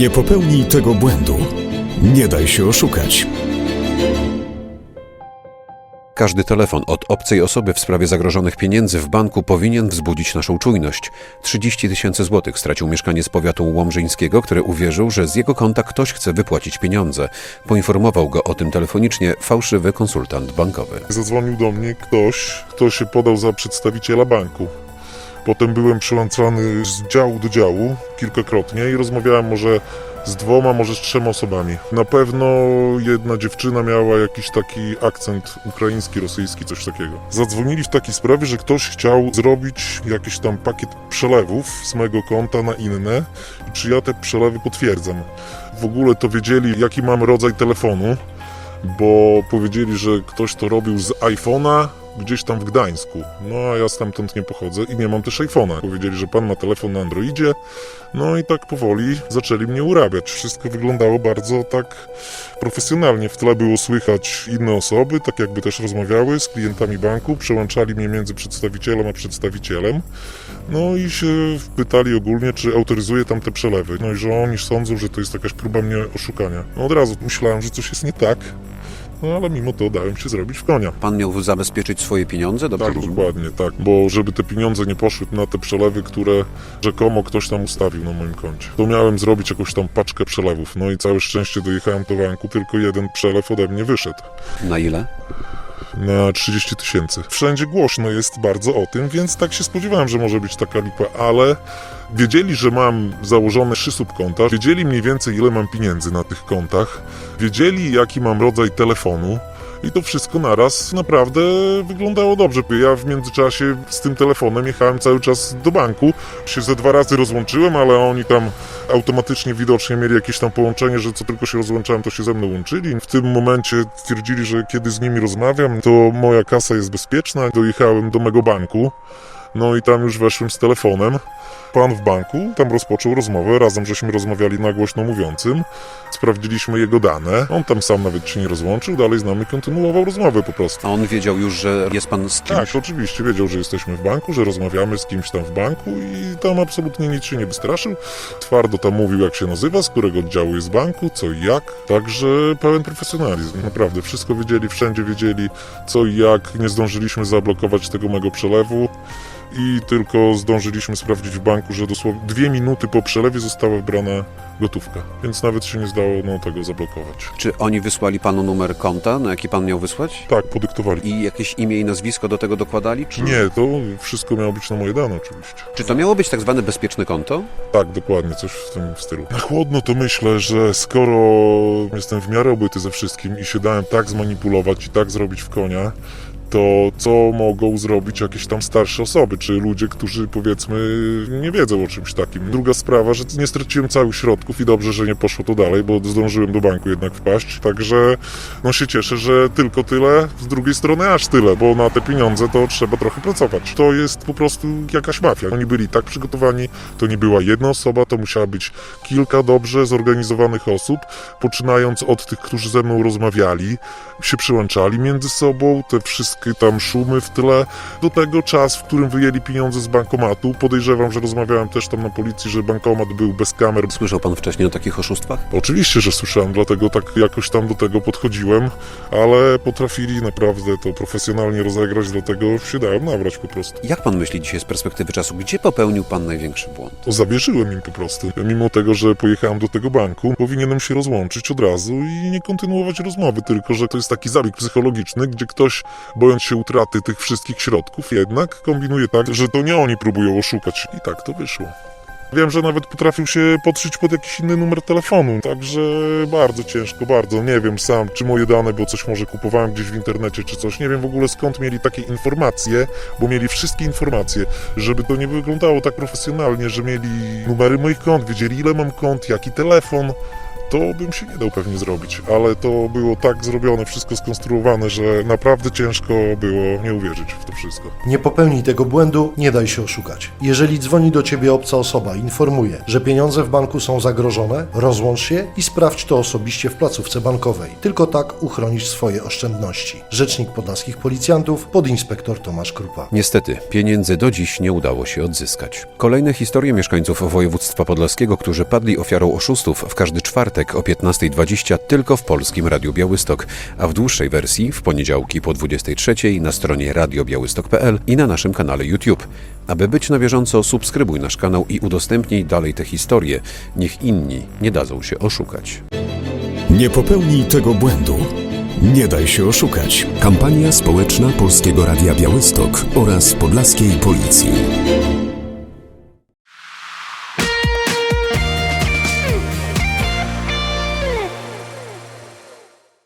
Nie popełnij tego błędu. Nie daj się oszukać. Każdy telefon od obcej osoby w sprawie zagrożonych pieniędzy w banku powinien wzbudzić naszą czujność. 30 tysięcy złotych stracił mieszkaniec powiatu łomżyńskiego, który uwierzył, że z jego konta ktoś chce wypłacić pieniądze. Poinformował go o tym telefonicznie fałszywy konsultant bankowy. Zadzwonił do mnie ktoś, kto się podał za przedstawiciela banku. Potem byłem przyłączany z działu do działu kilkakrotnie i rozmawiałem może z dwoma, może z trzema osobami. Na pewno jedna dziewczyna miała jakiś taki akcent ukraiński, rosyjski, coś takiego. Zadzwonili w takiej sprawie, że ktoś chciał zrobić jakiś tam pakiet przelewów z mojego konta na inne czy ja te przelewy potwierdzam. W ogóle to wiedzieli, jaki mam rodzaj telefonu, bo powiedzieli, że ktoś to robił z iPhone'a gdzieś tam w Gdańsku. No a ja stamtąd nie pochodzę i nie mam też iPhone'a. Powiedzieli, że pan ma telefon na Androidzie. No i tak powoli zaczęli mnie urabiać. Wszystko wyglądało bardzo tak profesjonalnie. W tle było słychać inne osoby, tak jakby też rozmawiały z klientami banku, przełączali mnie między przedstawicielem a przedstawicielem. No i się pytali ogólnie, czy autoryzuję tam te przelewy. No i że oni sądzą, że to jest jakaś próba mnie oszukania. No od razu myślałem, że coś jest nie tak. No ale mimo to dałem się zrobić w konia. Pan miał zabezpieczyć swoje pieniądze? Dobrze Tak, rozumiem? dokładnie, tak. Bo żeby te pieniądze nie poszły na te przelewy, które rzekomo ktoś tam ustawił na moim koncie. To miałem zrobić jakąś tam paczkę przelewów. No i całe szczęście dojechałem do banku, tylko jeden przelew ode mnie wyszedł. Na ile? Na 30 tysięcy. Wszędzie głośno jest bardzo o tym, więc tak się spodziewałem, że może być taka lipa, ale wiedzieli, że mam założone trzy subkonta, wiedzieli mniej więcej ile mam pieniędzy na tych kontach, wiedzieli jaki mam rodzaj telefonu, i to wszystko naraz naprawdę wyglądało dobrze. Ja w międzyczasie z tym telefonem jechałem cały czas do banku. Się ze dwa razy rozłączyłem, ale oni tam automatycznie widocznie mieli jakieś tam połączenie, że co tylko się rozłączałem, to się ze mną łączyli. W tym momencie stwierdzili, że kiedy z nimi rozmawiam, to moja kasa jest bezpieczna. Dojechałem do mego banku. No i tam już weszłem z telefonem. Pan w banku tam rozpoczął rozmowę, razem żeśmy rozmawiali na głośno mówiącym. Sprawdziliśmy jego dane. On tam sam nawet się nie rozłączył, dalej z nami kontynuował rozmowę po prostu. A on wiedział już, że jest pan z kimś? Tak, oczywiście wiedział, że jesteśmy w banku, że rozmawiamy z kimś tam w banku i tam absolutnie nic się nie wystraszył. Twardo tam mówił, jak się nazywa, z którego oddziału jest banku, co i jak. Także pełen profesjonalizm. Naprawdę, wszystko wiedzieli, wszędzie wiedzieli, co i jak. Nie zdążyliśmy zablokować tego mego przelewu i tylko zdążyliśmy sprawdzić w banku, że dosłownie dwie minuty po przelewie została wybrana gotówka, więc nawet się nie zdało no, tego zablokować. Czy oni wysłali panu numer konta, na jaki pan miał wysłać? Tak, podyktowali. I jakieś imię i nazwisko do tego dokładali? Czy... Nie, to wszystko miało być na moje dane oczywiście. Czy to miało być tak zwane bezpieczne konto? Tak, dokładnie, coś w tym stylu. Na chłodno to myślę, że skoro jestem w miarę obyty ze wszystkim i się dałem tak zmanipulować i tak zrobić w konia, to co mogą zrobić jakieś tam starsze osoby, czy ludzie, którzy powiedzmy nie wiedzą o czymś takim. Druga sprawa, że nie straciłem całych środków i dobrze, że nie poszło to dalej, bo zdążyłem do banku jednak wpaść, także no się cieszę, że tylko tyle, z drugiej strony aż tyle, bo na te pieniądze to trzeba trochę pracować. To jest po prostu jakaś mafia. Oni byli tak przygotowani, to nie była jedna osoba, to musiała być kilka dobrze zorganizowanych osób, poczynając od tych, którzy ze mną rozmawiali, się przyłączali między sobą, te wszystkie tam szumy w tle, do tego czas, w którym wyjęli pieniądze z bankomatu. Podejrzewam, że rozmawiałem też tam na policji, że bankomat był bez kamer, Słyszał pan wcześniej o takich oszustwach? Oczywiście, że słyszałem, dlatego tak jakoś tam do tego podchodziłem, ale potrafili naprawdę to profesjonalnie rozegrać, dlatego się dałem nabrać po prostu. Jak pan myśli dzisiaj z perspektywy czasu, gdzie popełnił pan największy błąd? To zawierzyłem im po prostu. Mimo tego, że pojechałem do tego banku, powinienem się rozłączyć od razu i nie kontynuować rozmowy, tylko że to jest taki zabieg psychologiczny, gdzie ktoś, bojąc się utraty tych wszystkich środków, jednak kombinuje tak, że to nie oni próbują oszukać. I tak to wyszło. Wiem, że nawet potrafił się podszyć pod jakiś inny numer telefonu, także bardzo ciężko, bardzo. Nie wiem sam, czy moje dane, bo coś może kupowałem gdzieś w internecie, czy coś. Nie wiem w ogóle skąd mieli takie informacje, bo mieli wszystkie informacje, żeby to nie wyglądało tak profesjonalnie, że mieli numery moich kont, wiedzieli ile mam kont, jaki telefon. To bym się nie dał pewnie zrobić. Ale to było tak zrobione, wszystko skonstruowane, że naprawdę ciężko było nie uwierzyć w to wszystko. Nie popełnij tego błędu, nie daj się oszukać. Jeżeli dzwoni do ciebie obca osoba i informuje, że pieniądze w banku są zagrożone, rozłącz się i sprawdź to osobiście w placówce bankowej. Tylko tak uchronisz swoje oszczędności. Rzecznik Podlaskich Policjantów, podinspektor Tomasz Krupa. Niestety, pieniędzy do dziś nie udało się odzyskać. Kolejne historie mieszkańców województwa podlaskiego, którzy padli ofiarą oszustów w każdy czwartek o 15.20 tylko w polskim Radiu Białystok, a w dłuższej wersji w poniedziałki po 23.00 na stronie radiobiałystok.pl i na naszym kanale YouTube. Aby być na bieżąco, subskrybuj nasz kanał i udostępnij dalej te historie. Niech inni nie dadzą się oszukać. Nie popełnij tego błędu. Nie daj się oszukać. Kampania społeczna Polskiego Radia Białystok oraz Podlaskiej Policji.